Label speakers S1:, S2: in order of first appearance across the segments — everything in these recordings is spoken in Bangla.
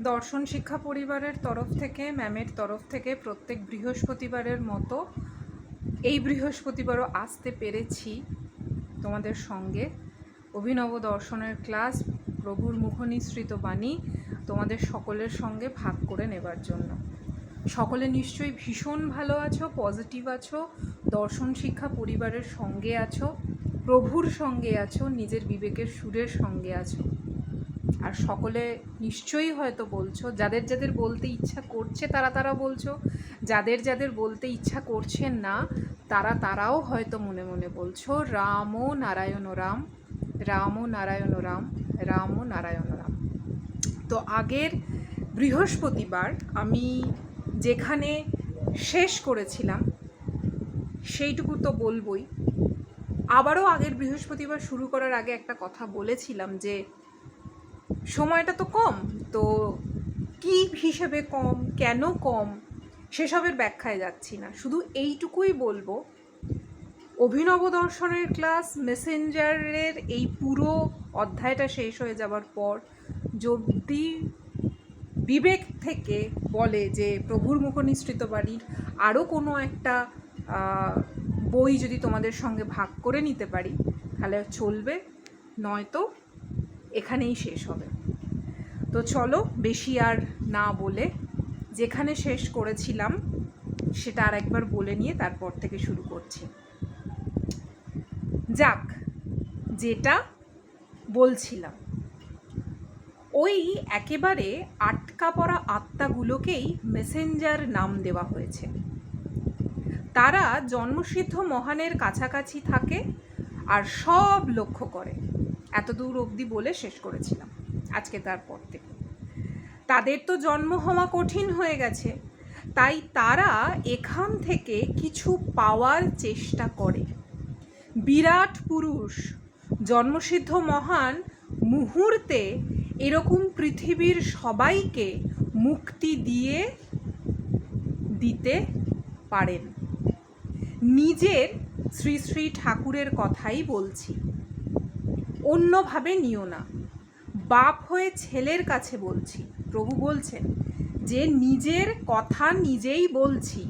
S1: দর্শন শিক্ষা পরিবারের তরফ থেকে, ম্যামের তরফ থেকে প্রত্যেক বৃহস্পতিবারের মতো, এই বৃহস্পতিবারও আসতে পেরেছি তোমাদের সঙ্গে। অভিনব দর্শনের ক্লাস, প্রভুর মুখনিসৃত বাণী তোমাদের সকলের সঙ্গে ভাগ করে নেবার জন্য। সকলে নিশ্চয়ই ভীষণ ভালো আছো, পজিটিভ আছো, দর্শন শিক্ষা পরিবারের সঙ্গে আছো, প্রভুর সঙ্গে আছো, নিজের বিবেকের সুরের সঙ্গে আছো। আর সকলে নিশ্চয়ই হয়তো বলছো, যাদের যাদের বলতে ইচ্ছা করছে তারা তারা বলছো, যাদের যাদের বলতে ইচ্ছা করছে না, তারা তারাও হয়তো মনে মনে বলছো রাম ও নারায়ণ রাম রাম ও নারায়ণ রাম রাম ও নারায়ণ রাম। তো আগের বৃহস্পতিবার আমি যেখানে শেষ করেছিলাম, সেইটুকু তো বলবই। আবারও আগের বৃহস্পতিবার শুরু করার আগে একটা কথা বলেছিলাম যে সময়টা তো কম, তো কি হিসেবে কম, কেন কম, সেসবের ব্যাখ্যায় যাচ্ছি না। শুধু এইটুকুই বলব, অভিনব দর্শনের ক্লাস, মেসেঞ্জারের এই পুরো অধ্যায়টা শেষ হয়ে যাবার পর যদি বিবেক থেকে বলে যে প্রভুর মুখনিসৃত বাড়ির আরও কোনো একটা বই যদি তোমাদের সঙ্গে ভাগ করে নিতে পারি, তাহলে চলবে, নয়তো এখানেই শেষ হবে। তো চলো বেশি আর না বলে যেখানে শেষ করেছিলাম সেটা আর একবার বলে নিয়ে তারপর থেকে শুরু করছি। যাক, যেটা বলছিলাম, ওই একেবারে আটকা পড়া আত্মাগুলোকেই মেসেঞ্জার নাম দেওয়া হয়েছে। তারা জন্মসিদ্ধ মহানের কাছাকাছি থাকে আর সব লক্ষ্য করে। এত দূর অবধি বলে শেষ করেছিলাম, আজকে তারপর থেকে। তাদের তো জন্ম হওয়া কঠিন হয়ে গেছে, তাই তারা এখান থেকে কিছু পাওয়ার চেষ্টা করে। বিরাট পুরুষ, জন্মসিদ্ধ মহান, মুহূর্তে এরকম পৃথিবীর সবাইকে মুক্তি দিয়ে দিতে পারেন। নিজের শ্রী শ্রী ঠাকুরের কথাই বলছি। অন্যভাবে নিও না। বাপ হয়ে ছেলের কাছে বলছি, প্রভু বলছেন, যে নিজের কথা নিজেই বলছি,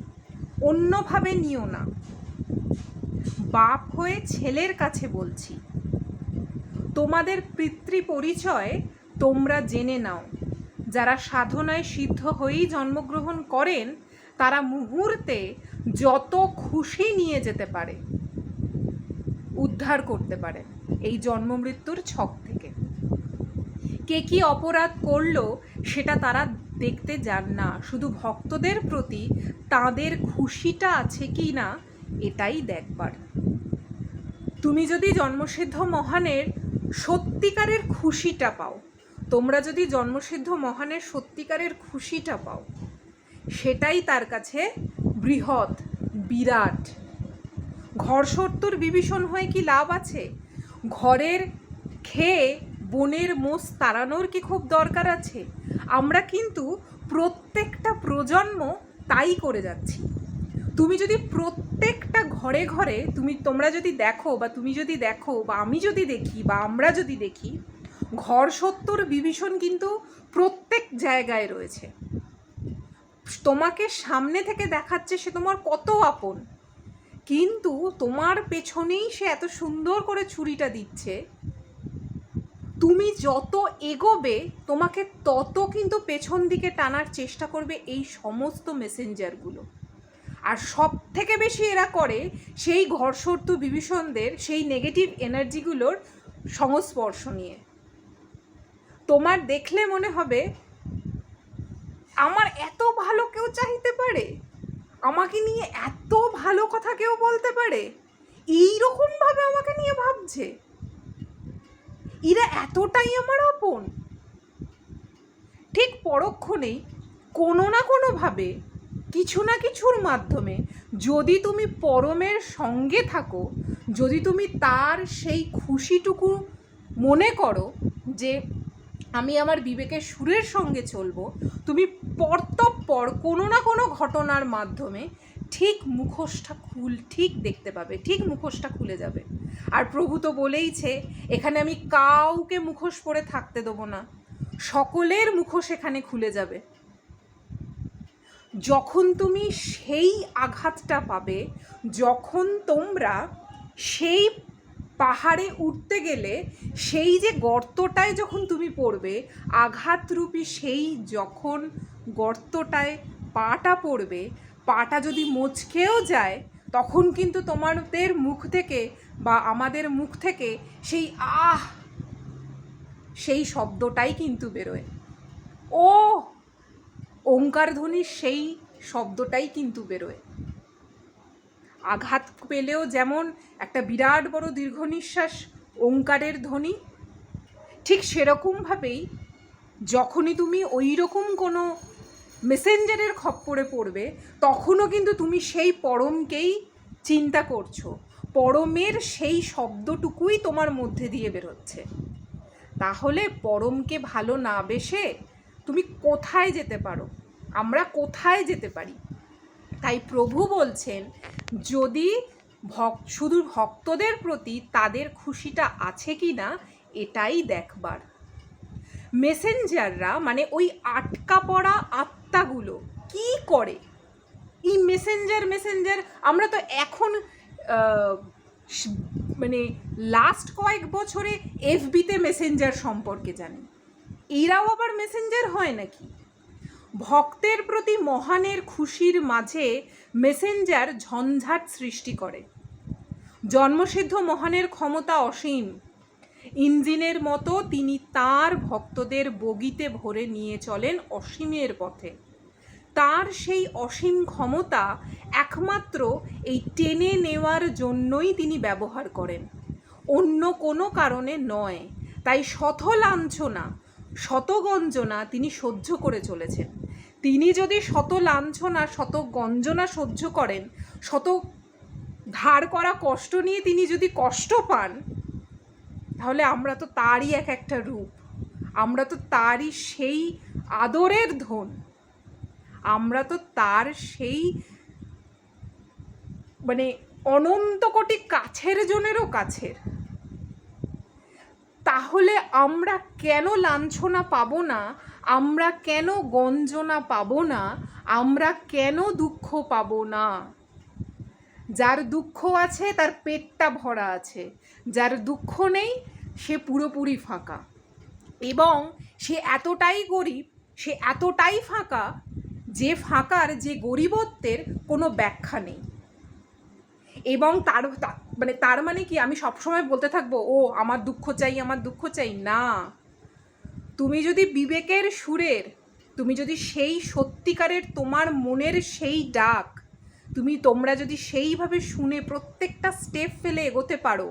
S1: অন্যভাবে নিও না। বাপ হয়ে ছেলের কাছে বলছি, তোমাদের পিতৃ পরিচয় তোমরা জেনে নাও। যারা সাধনায় সিদ্ধ হয়েই জন্মগ্রহণ করেন, তারা মুহূর্তে যত খুশি নিয়ে যেতে পারে, উদ্ধার করতে পারে এই জন্ম মৃত্যুর ছক থেকে। কে কি অপরাধ করল সেটা তারা দেখতে যান না। শুধু ভক্তদের প্রতি তাদের খুশিটা আছে কি না, এটাই দেখবার। তুমি যদি জন্মসিদ্ধ মহানের সত্যিকারের খুশিটা পাও, তোমরা যদি জন্মসিদ্ধ মহানের সত্যিকারের খুশিটা পাও, সেটাই তার কাছে বৃহৎ, বিরাট। ঘর সত্তর বিভীষণ হয়ে কি লাভ আছে? ঘরের খেয়ে বনের মোষ তাড়ানোর কি খুব দরকার আছে? আমরা কিন্তু প্রত্যেকটা প্রজন্ম তাই করে যাচ্ছি। তুমি যদি প্রত্যেকটা ঘরে ঘরে তুমি, তোমরা যদি দেখো বা তুমি যদি দেখো বা আমি যদি দেখি বা আমরা যদি দেখি, ঘর সত্তর বিভীষণ কিন্তু প্রত্যেক জায়গায় রয়েছে। তোমাকে সামনে থেকে দেখাচ্ছে সে তোমার কত আপন। কিন্তু তোমার পেছনেই সে এত সুন্দর করে ছুরিটা দিচ্ছে। তুমি যত এগোবে, তোমাকে তত কিন্তু পেছন দিকে টানার চেষ্টা করবে এই সমস্ত মেসেঞ্জারগুলো আর সব থেকে বেশি এরা করে সেই ঘরসর্তু বিভীষণদের, সেই নেগেটিভ এনার্জিগুলোর সংস্পর্শ নিয়ে। তোমার দেখলে মনে হবে, আমার এত ভালো কেউ চাইতে পারে? আমাকে নিয়ে এত ভালো কথা কেউ বলতে পারে? এই ভাবে আমাকে নিয়ে ভাবছে? এরা এতটাই আমার আপন। ঠিক পরক্ষণেই কোনো না কোনোভাবে কিছু না কিছুর মাধ্যমে যদি তুমি পরমের সঙ্গে থাকো, যদি তুমি তার সেই খুশিটুকু মনে করো যে আমি আমার বিবেকের সুরের সঙ্গে চলবো। তুমি পরতপ্পর কোনো না কোনো ঘটনার মাধ্যমে ঠিক মুখোশটা খুল, ঠিক দেখতে পাবে, ঠিক মুখোশটা খুলে যাবে। আর প্রভু তো বলেইছে, এখানে আমি কাউকে মুখোশ পরে থাকতে দেবো না। সকলের মুখোশ এখানে খুলে যাবে। যখন তুমি সেই আঘাতটা পাবে, যখন তোমরা সেই পাহাড়ে উঠতে গেলে সেই যে গর্তটায় যখন তুমি পড়বে, আঘাতরূপী সেই যখন গর্তটায় পাটা পড়বে, পাটা যদি মচকেও যায়, তখন কিন্তু তোমাদের মুখ থেকে বা আমাদের মুখ থেকে সেই আহ, সেই শব্দটাই কিন্তু বেরোয়। ও ওঙ্কার ধ্বনির সেই শব্দটাই কিন্তু বেরোয়। আঘাত পেলেও যেমন একটা বিরাট বড় দীর্ঘ নিঃশ্বাস ওঙ্কারের ধ্বনি, ঠিক সেরকমভাবেই যখনই তুমি ওই রকম কোনো মেসেঞ্জারের খপ্পরে পড়বে, তখনও কিন্তু তুমি সেই পরমকেই চিন্তা করছ। পরমের সেই শব্দটুকুই তোমার মধ্যে দিয়ে বেরোচ্ছে। তাহলে পরমকে ভালো না বেসে তুমি কোথায় যেতে পারো? আমরা কোথায় যেতে পারি? তাই প্রভু বলছেন, যদি ভক, শুধু ভক্তদের প্রতি তাদের খুশিটা আছে কি না, এটাই দেখবার। মেসেঞ্জাররা মানে ওই আটকা পড়া আত্মাগুলো কি করে? এই মেসেঞ্জার মেসেঞ্জার আমরা তো এখন মানে লাস্ট কয়েক বছরে এফবিতে মেসেঞ্জার সম্পর্কে জানি। এরাও আবার মেসেঞ্জার হয় নাকি? ভক্তের প্রতি মহানের খুশির মাঝে মেসেঞ্জার ঝঞ্ঝাট সৃষ্টি করে। জন্মসিদ্ধ মহানের ক্ষমতা অসীম। ইঞ্জিনের মতো তিনি তার ভক্তদের বগিতে ভরে নিয়ে চলেন অসীমের পথে। তার সেই অসীম ক্ষমতা একমাত্র এই টেনে নেওয়ার জন্যই তিনি ব্যবহার করেন। অন্য কোনো কারণে নয়, তাই শত লাঞ্ছনা শত গঞ্জনা তিনি সহ্য করে চলেছেন। তিনি যদি শত লাঞ্ছনা, শত গঞ্জনা সহ্য করেন, শত ধার করা কষ্ট নিয়ে তিনি যদি কষ্ট পান, তাহলে আমরা তো তারই এক একটা রূপ। আমরা তো তারই সেই আদরের ধন। আমরা তো তার সেই মানে অনন্ত কোটি কাছের জনেরও কাছের। তাহলে আমরা কেন লাঞ্ছনা পাবো না? আমরা কেন গঞ্জনা পাবো না? আমরা কেন দুঃখ পাবো না? যার দুঃখ আছে, তার পেটটা ভরা আছে। যার দুঃখ নেই, সে পুরোপুরি ফাঁকা। এবং সে এতটাই গরিব, সে এতটাই ফাঁকা যে ফাঁকার, যে গরিবত্বের কোনো ব্যাখ্যা নেই। এবং তার মানে তার মানে কি আমি সবসময় বলতে থাকব, ও, আমার দুঃখ চাই, আমার দুঃখ চাই? না। তুমি যদি বিবেকের সুরের, তুমি যদি সেই সত্যিকারের তোমার মনের সেই ডাক, তুমি তোমরা যদি সেইভাবে শুনে প্রত্যেকটা স্টেপ ফেলে এগোতে পারো,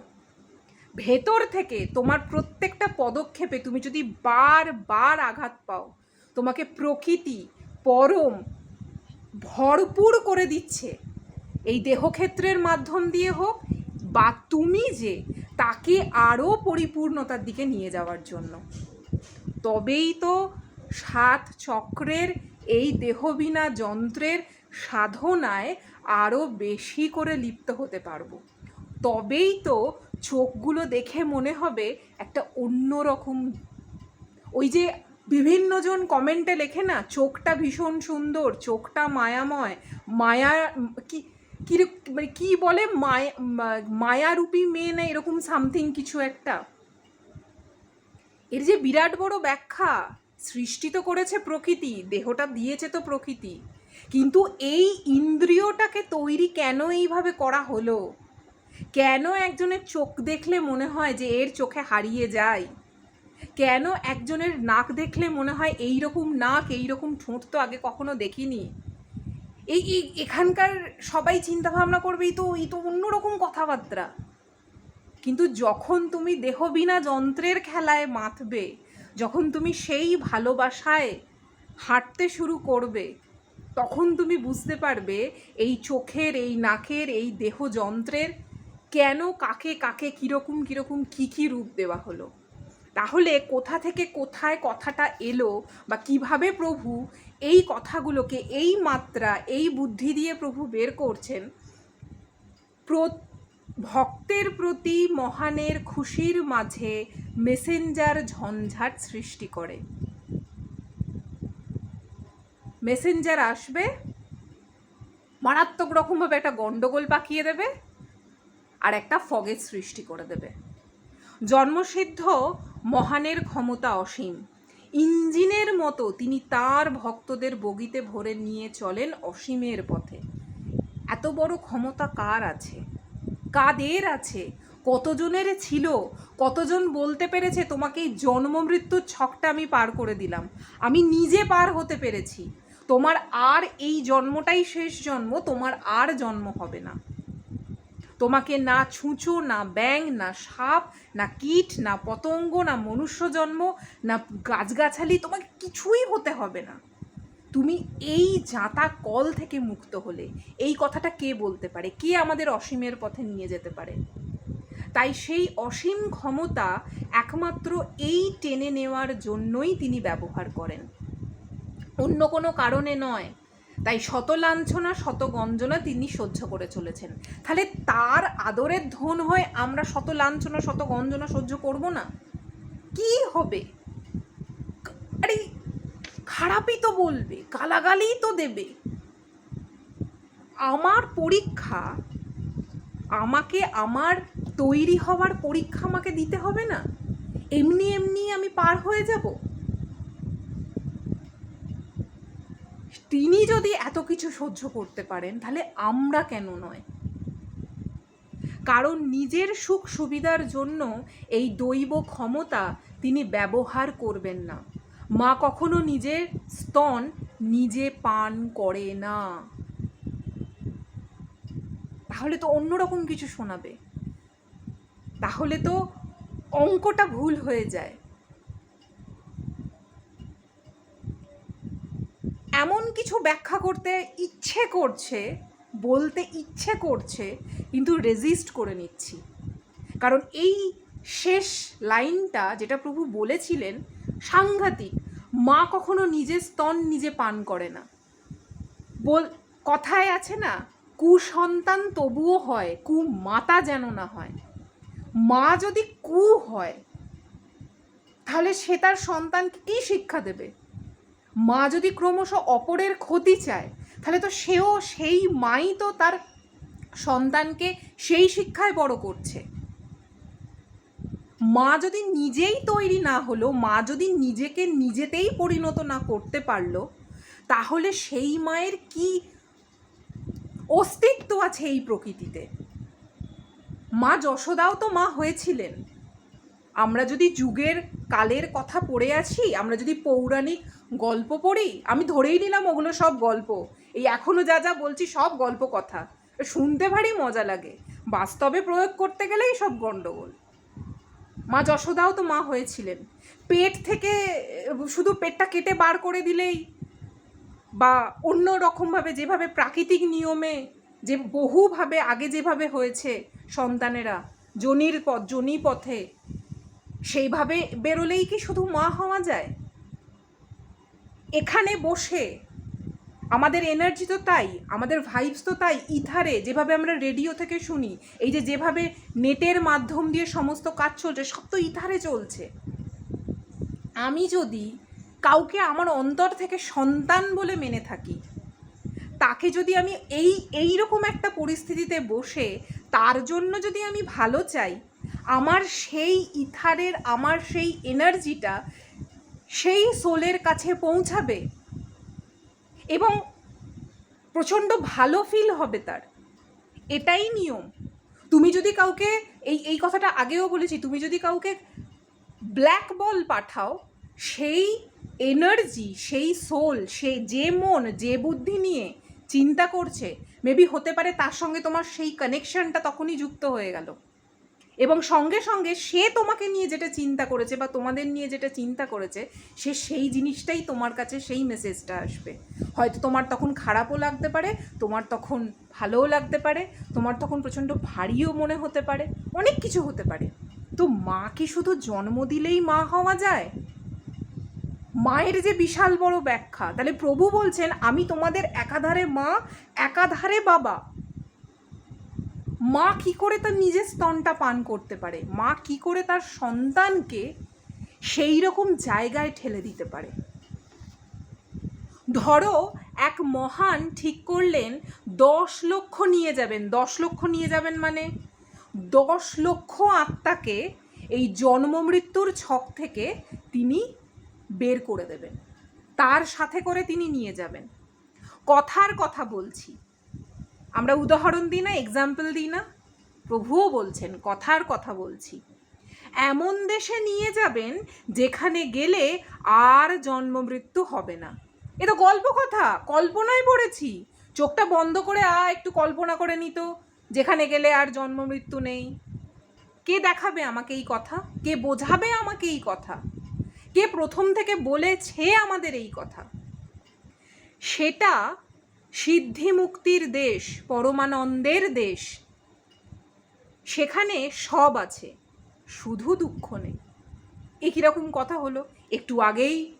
S1: ভেতর থেকে তোমার প্রত্যেকটা পদক্ষেপে তুমি যদি বার বার আঘাত পাও, তোমাকে প্রকৃতি পরম ভরপুর করে দিচ্ছে। এই দেহক্ষেত্রের মাধ্যম দিয়ে হোক বা তুমি যে, তাকে আরও পরিপূর্ণতার দিকে নিয়ে যাওয়ার জন্য। তবেই তো সাত চক্রের এই দেহবিনা যন্ত্রের সাধনায় আরও বেশি করে লিপ্ত হতে পারব। তবেই তো চোখগুলো দেখে মনে হবে একটা অন্যরকম। ওই যে বিভিন্নজন কমেন্টে লেখে না, চোখটা ভীষণ সুন্দর, চোখটা মায়াময়, মায়া, কি কি মানে কী বলে? মায়া মায়ারূপী মেয়ে না, এরকম সামথিং কিছু একটা। এর যে বিরাট বড় ব্যাখ্যা সৃষ্টি তো করেছে প্রকৃতি, দেহটা দিয়েছে তো প্রকৃতি। কিন্তু এই ইন্দ্রিয়টাকে তৈরি কেন এইভাবে করা হলো? কেন একজনের চোখ দেখলে মনে হয় যে এর চোখে হারিয়ে যায়? কেন একজনের নাক দেখলে মনে হয় এই রকম নাক এই রকম ঠোঁট তো আগে কখনো দেখিনি? এই এখানকার সবাই চিন্তা ভাবনা করবে, এই তো এই তো অন্যরকম কথাবার্তা। কিন্তু যখন তুমি দেহবিনা যন্ত্রের খেলায় মাতবে যখন তুমি সেই ভালোবাসায় হাঁটতে শুরু করবে, তখন তুমি বুঝতে পারবে এই চোখের, এই নাকের, এই দেহ যন্ত্রের কেন কাকে কাকে কীরকম কীরকম কী কী রূপ দেওয়া হলো। তাহলে কোথা থেকে কোথায় কথাটা এলো বা কীভাবে প্রভু এই কথাগুলোকে, এই মাত্রা, এই বুদ্ধি দিয়ে প্রভু বের করছেন প্র- ভক্তের প্রতি মহানের খুশির মাঝে মেসেঞ্জার ঝঞ্ঝাট সৃষ্টি করে। মেসেঞ্জার আসবে, মারাত্মক রকমভাবে একটা গন্ডগোল পাকিয়ে দেবে আর একটা ফগের সৃষ্টি করে দেবে। জন্মসিদ্ধ মহানের ক্ষমতা অসীম। ইঞ্জিনের মতো তিনি তার ভক্তদের বগিতে ভরে নিয়ে চলেন অসীমের পথে। এত বড় ক্ষমতা কার আছে? কাদের আছে? কতজনের ছিল? কতজন বলতে পেরেছে তোমাকে এই জন্ম মৃত্যুর ছকটা আমি পার করে দিলাম? আমি নিজে পার হতে পেরেছি। তোমার আর এই জন্মটাই শেষ জন্ম, তোমার আর জন্ম হবে না। তোমাকে না ছুঁচো, না ব্যাং না সাপ, না কীট, না পতঙ্গ, না মনুষ্য জন্ম, না গাছগাছালি, তোমাকে কিছুই হতে হবে না। তুমি এই জাঁতা কল থেকে মুক্ত হলে, এই কথাটা কে বলতে পারে? কে আমাদের অসীমের পথে নিয়ে যেতে পারে? তাই সেই অসীম ক্ষমতা একমাত্র এই টেনে নেওয়ার জন্যই তিনি ব্যবহার করেন। অন্য কোনো কারণে নয়, তাই শত লাঞ্ছনা শত গঞ্জনা তিনি সহ্য করে চলেছেন। তাহলে তার আদরের ধন হয় আমরা শত লাঞ্ছনা শত গঞ্জনা সহ্য করব না? কি হবে? খারাপই তো বলবে, গালাগালিই তো দেবে। আমার পরীক্ষা, আমাকে আমার তৈরি হওয়ার পরীক্ষা আমাকে দিতে হবে না? এমনি এমনি আমি পার হয়ে যাব? তিনি যদি এত কিছু সহ্য করতে পারেন, তাহলে আমরা কেন নয়? কারণ নিজের সুখ সুবিধার জন্য এই দৈব ক্ষমতা তিনি ব্যবহার করবেন না। মা কখনো নিজের স্তন নিজে পান করে না। তাহলে তো অন্যরকম কিছু শোনাবে। তাহলে তো অঙ্কটা ভুল হয়ে যায়। এমন কিছু ব্যাখ্যা করতে ইচ্ছে করছে, বলতে ইচ্ছে করছে, কিন্তু রেজিস্ট করে নিচ্ছি। কারণ এই শেষ লাইনটা যেটা প্রভু বলেছিলেন সাংঘাতিক। মা কখনো নিজের স্তন নিজে পান করে না। বল, কথায় আছে না, কুসন্তান তবুও হয় কু মাতা যেন না হয়। মা যদি কু হয়, তাহলে সে তার সন্তানকে কী শিক্ষা দেবে? মা যদি ক্রমশ অপরের ক্ষতি চায়, তাহলে তো সেও সেই মাই তো তার সন্তানকে সেই শিক্ষায় বড় করছে। মা যদি নিজেই তৈরি না হলো, মা যদি নিজেকে নিজেতেই পরিণত না করতে পারল, তাহলে সেই মায়ের কি অস্তিত্ব আছে এই প্রকৃতিতে? মা যশোদাও তো মা হয়েছিলেন। আমরা যদি যুগের কালের কথা পড়ে আছি, আমরা যদি পৌরাণিক গল্প পড়ি, আমি ধরেই নিলাম ওগুলো সব গল্প। এই এখনও যা যা বলছি সব গল্প কথা। শুনতে ভারী মজা লাগে। বাস্তবে প্রয়োগ করতে গেলেই সব গণ্ডগোল। মা যশোদাও তো মা হয়েছিলেন। পেট থেকে, শুধু পেটটা কেটে বার করে দিলেই বা অন্য রকমভাবে যেভাবে প্রাকৃতিক নিয়মে যে বহুভাবে, আগে যেভাবে হয়েছে সন্তানেরা, জনির পথ, জনি পথে, সেইভাবে বেরোলেই কি শুধু মা হওয়া যায়? এখানে বসে আমাদের এনার্জি তো তাই, আমাদের ভাইবস তো তাই ইথারে যেভাবে আমরা রেডিও থেকে শুনি, এই যে যেভাবে নেটের মাধ্যম দিয়ে সমস্ত কাজ চলছে, সব তো ইথারে চলছে। আমি যদি কাউকে আমার অন্তর থেকে সন্তান বলে মেনে থাকি, তাকে যদি আমি এই এই রকম একটা পরিস্থিতিতে বসে, তার জন্য যদি আমি ভালো চাই, আমার সেই ইথারের আমার সেই এনার্জিটা সেই সোলের কাছে পৌঁছাবে এবং প্রচণ্ড ভালো ফিল হবে তার। এটাই নিয়ম। তুমি যদি কাউকে এই এই কথাটা আগেও বলেছি, তুমি যদি কাউকে ব্ল্যাক বল পাঠাও, সেই এনার্জি সেই সোল সে যে মন, যে বুদ্ধি নিয়ে চিন্তা করছে মেবি হতে পারে তার সঙ্গে তোমার সেই কানেকশনটা তখনই যুক্ত হয়ে গেল। এবং সঙ্গে সঙ্গে সে তোমাকে নিয়ে যেটা চিন্তা করেছে বা তোমাদের নিয়ে যেটা চিন্তা করেছে, সে সেই জিনিসটাই তোমার কাছে সেই মেসেজটা আসবে। হয়তো তোমার তখন খারাপও লাগতে পারে, তোমার তখন ভালোও লাগতে পারে, তোমার তখন প্রচণ্ড ভারীও মনে হতে পারে, অনেক কিছু হতে পারে। তো মা কি শুধু জন্ম দিলেই মা হওয়া যায়? মায়ের যে বিশাল বড় ব্যাখ্যা, তাহলে প্রভু বলছেন, আমি তোমাদের একাধারে মা, একাধারে বাবা। মা কি করে তার নিজের স্তনটা পান করতে পারে? মা কি করে তার সন্তানকে সেই রকম জায়গায় ঠেলে দিতে পারে? ধরো, এক মহান ঠিক করলেন, দশ লক্ষ নিয়ে যাবেন। দশ লক্ষ নিয়ে যাবেন মানে? দশ লক্ষ আত্মাকে এই জন্ম মৃত্যুর ছক থেকে তিনি বের করে দেবেন। তার সাথে করে তিনি নিয়ে যাবেন। কথার কথা বলছি। আমরা উদাহরণ দিই না এক্সাম্পল দিই না। প্রভুও বলছেন, কথার কথা বলছি। এমন দেশে নিয়ে যাবেন যেখানে গেলে আর জন্ম মৃত্যু হবে না। এ তো গল্প কথা, কল্পনায় পড়েছি। চোখটা বন্ধ করে আ, একটু কল্পনা করে নিত, যেখানে গেলে আর জন্ম মৃত্যু নেই। কে দেখাবে আমাকে এই কথা? কে বোঝাবে আমাকে এই কথা? কে প্রথম থেকে বলেছে আমাদের এই কথা? সেটা সিদ্ধি মুক্তির দেশ, পরমানন্দের দেশ। সেখানে সব আছে, শুধু দুঃখ নেই। এ কীরকম কথা হলো? একটু আগেই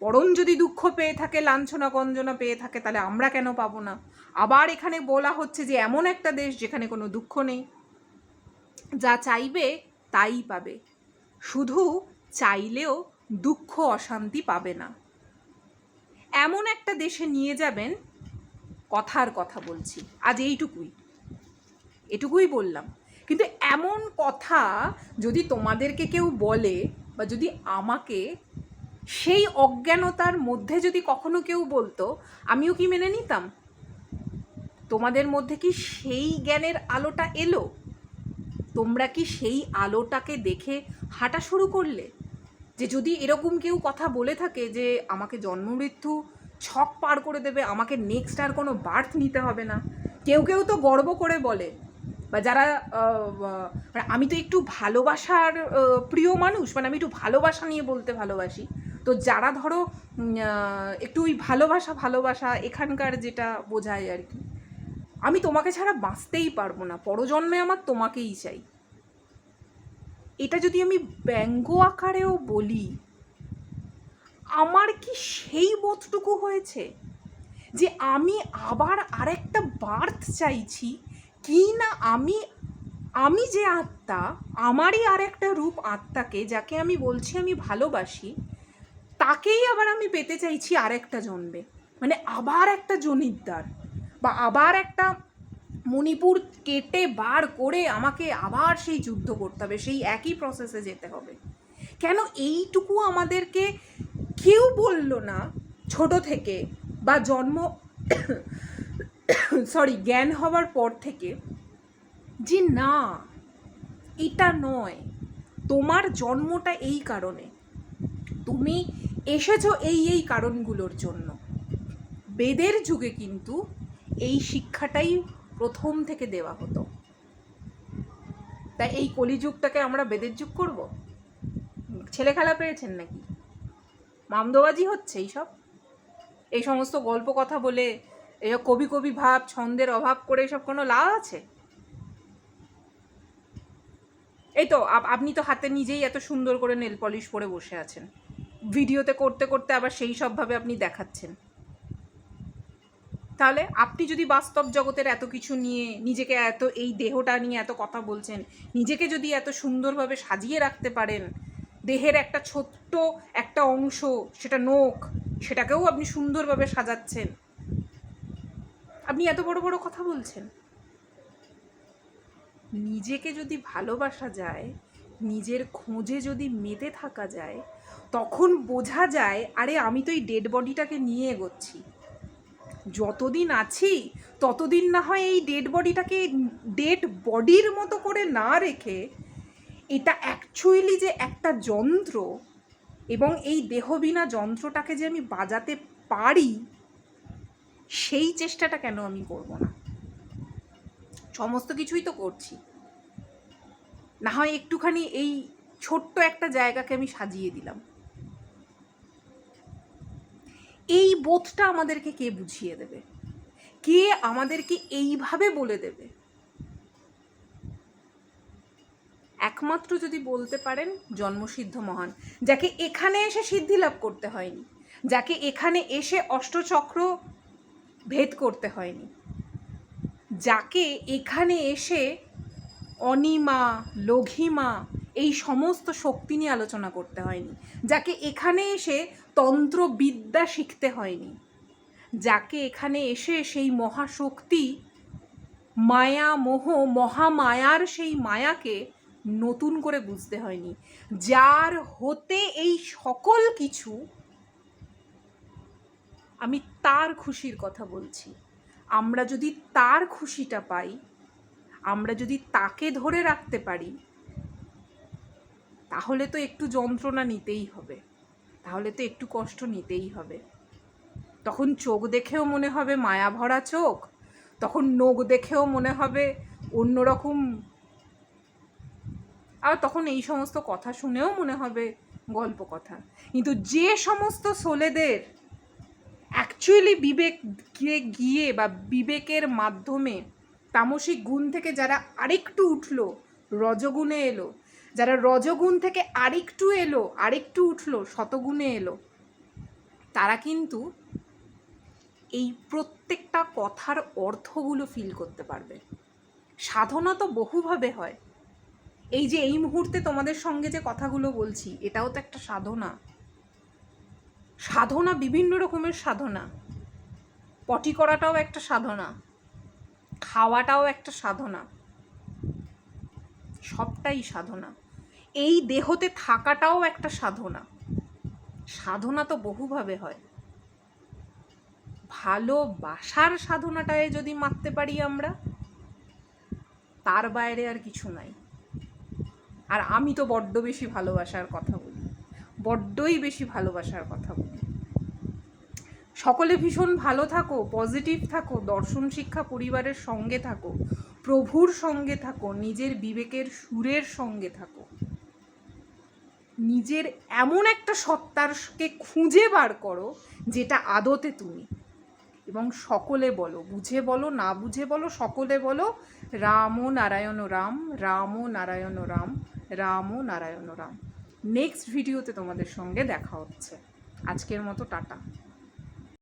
S1: পরম যদি দুঃখ পেয়ে থাকে, লাঞ্ছনা গঞ্জনা পেয়ে থাকে, তাহলে আমরা কেন পাবো না? আবার এখানে বলা হচ্ছে যে, এমন একটা দেশ যেখানে কোনো দুঃখ নেই। যা চাইবে, তাই পাবে। শুধু চাইলেও দুঃখ, অশান্তি পাবে না। এমন একটা দেশে নিয়ে যাবেন কথার কথা বলছি। আজ এইটুকুই। এটুকুই বললাম। কিন্তু এমন কথা যদি তোমাদেরকে কেউ বলে বা যদি আমাকে সেই অজ্ঞানতার মধ্যে যদি কখনো কেউ বলতো, আমিও কি মেনে নিতাম? তোমাদের মধ্যে কি সেই জ্ঞানের আলোটা এলো? তোমরা কি সেই আলোটাকে দেখে হাঁটা শুরু করলে? যে যদি এরকম কেউ কথা বলে থাকে যে, আমাকে জন্ম মৃত্যু ছক পার করে দেবে, আমাকে নেক্সট আর কোনো বার্থ নিতে হবে না। কেউ কেউ তো গর্ব করে বলে। বা যারা মানে আমি তো একটু ভালোবাসার প্রিয় মানুষ মানে আমি একটু ভালোবাসা নিয়ে বলতে ভালোবাসি। তো যারা ধরো একটু ওই ভালোবাসা ভালোবাসা, এখানকার যেটা বোঝায় আর কি। আমি তোমাকে ছাড়া বাঁচতেই পারব না, পরজন্মে আমার তোমাকেই চাই। এটা যদি আমি ব্যঙ্গ আকারেও বলি আমার কি সেই বোধটুকু হয়েছে যে আমি আবার আরেকটা বার্থ চাইছি? কি না আমি আমি যে আত্মা, আমারই আর একটা রূপ আত্মাকে যাকে আমি বলছি আমি ভালোবাসি, তাকেই আবার আমি পেতে চাইছি আরেকটা জন্মে। মানে আবার একটা জনিদ্দার বা আবার একটা মণিপুর কেটে বার করে আমাকে আবার সেই যুদ্ধ করতে হবে, সেই একই প্রসেসে যেতে হবে। কেন এইটুকু আমাদেরকে কেউ বলল না ছোট থেকে বা জন্ম, সরি, জ্ঞান হওয়ার পর থেকে যে না, এটা নয়। তোমার জন্মটা এই কারণে। তুমি এসেছ এই এই কারণগুলোর জন্য। বেদের যুগে কিন্তু এই শিক্ষাটাই প্রথম থেকে দেওয়া হতো। তাই এই কলিযুগটাকে আমরা বেদের যুগ করব? ছেলে খেলা পেয়েছেন নাকি? মামদোবাজি হচ্ছে এইসব? এই সমস্ত গল্প কথা বলে এসব কবি কবি ভাব, ছন্দের অভাব করে এসব কোনো লাভ আছে? এই তো আপনি তো হাতে নিজেই এত সুন্দর করে নেল পলিশ পরে বসে আছেন। ভিডিওতে করতে করতে আবার সেই সবভাবে আপনি দেখাচ্ছেন। তাহলে আপনি যদি বাস্তব জগতের এত কিছু নিয়ে নিজেকে এত, এই দেহটা নিয়ে এত কথা বলছেন, নিজেকে যদি এত সুন্দরভাবে সাজিয়ে রাখতে পারেন দেহের একটা ছোট্ট একটা অংশ, সেটা নখ, সেটাকেও আপনি সুন্দরভাবে সাজাচ্ছেন। আপনি এত বড় বড় কথা বলছেন। নিজেকে যদি ভালোবাসা যায়, নিজের খোঁজে যদি মেতে থাকা যায়, তখন বোঝা যায়, আরে আমি তো এই ডেড বডিটাকে নিয়ে এগোচ্ছি। যতদিন আছি, ততদিন না হয় এই ডেড বডিটাকে ডেড বডির মতো করে না রেখে এটা অ্যাকচুয়ালি যে একটা যন্ত্র এবং এই দেহবিনা যন্ত্রটাকে যে আমি বাজাতে পারি, সেই চেষ্টাটা কেন আমি করব না? সমস্ত কিছুই তো করছি। না হয় একটুখানি এই ছোট্ট একটা জায়গাকে আমি সাজিয়ে দিলাম। এই বোধটা আমাদেরকে কে বুঝিয়ে দেবে? কে আমাদেরকে এইভাবে বলে দেবে? একমাত্র যদি বলতে পারেন জন্মসিদ্ধ মহান, যাকে এখানে এসে সিদ্ধি লাভ করতে হয়নি, যাকে এখানে এসে অষ্টচক্র ভেদ করতে হয়নি, যাকে এখানে এসে অনিমা, লঘিমা এই সমস্ত শক্তি নিয়ে আলোচনা করতে হয়নি, যাকে এখানে এসে তন্ত্রবিদ্যা শিখতে হয়নি, যাকে এখানে এসে সেই মহাশক্তি মায়া, মোহ, মহামায়ার সেই মায়াকে নতুন করে বুঝতে হয়নি। যার হতে এই সকল কিছু আমি তার খুশির কথা বলছি। আমরা যদি তার খুশিটা পাই, আমরা যদি তাকে ধরে রাখতে পারি, তাহলে তো একটু যন্ত্রণা নিতেই হবে। তাহলে তো একটু কষ্ট নিতেই হবে। তখন চোখ দেখেও মনে হবে মায়া ভরা চোখ, তখন নখ দেখেও মনে হবে অন্যরকম আর তখন এই সমস্ত কথা শুনেও মনে হবে গল্প কথা। কিন্তু যে সমস্ত সোলেদের অ্যাকচুয়ালি বিবেক গিয়ে গিয়ে বা বিবেকের মাধ্যমে তামসিক গুণ থেকে যারা আরেকটু উঠল, রজগুণে এলো, যারা রজগুণ থেকে আরেকটু এলো, আরেকটু উঠল, শতগুণে এলো, তারা কিন্তু এই প্রত্যেকটা কথার অর্থগুলো ফিল করতে পারবে। সাধনা তো বহুভাবে হয়। এই যে এই মুহূর্তে তোমাদের সঙ্গে যে কথাগুলো বলছি, এটাও তো একটা সাধনা। সাধনা বিভিন্ন রকমের সাধনা। পটি করাটাও একটা সাধনা। খাওয়াটাও একটা সাধনা। সবটাই সাধনা। এই দেহতে থাকাটাও একটা সাধনা। সাধনা তো বহুভাবে হয়। ভালোবাসার সাধনাটায় যদি মারতে পারি আমরা, তার বাইরে আর কিছু নাই। আর আমি তো বড্ড বেশি ভালোবাসার কথা বলি। বড্ডই বেশি ভালোবাসার কথা বলি। সকলে ভীষণ ভালো থাকো পজিটিভ থাকো, দর্শন শিক্ষা পরিবারের সঙ্গে থাকো, প্রভুর সঙ্গে থাকো, নিজের বিবেকের সুরের সঙ্গে থাকো। নিজের এমন একটা সত্তারকে খুঁজে বার করো, যেটা আদতে তুমি। এবং সকলে বলো, বুঝে বলো, না বুঝে বলো, সকলে বলো রাম ও নারায়ণ রাম রাম ও নারায়ণ রাম রাম ও নারায়ণ রাম নেক্সট ভিডিওতে তোমাদের সঙ্গে দেখা হচ্ছে। আজকের মতো টাটা।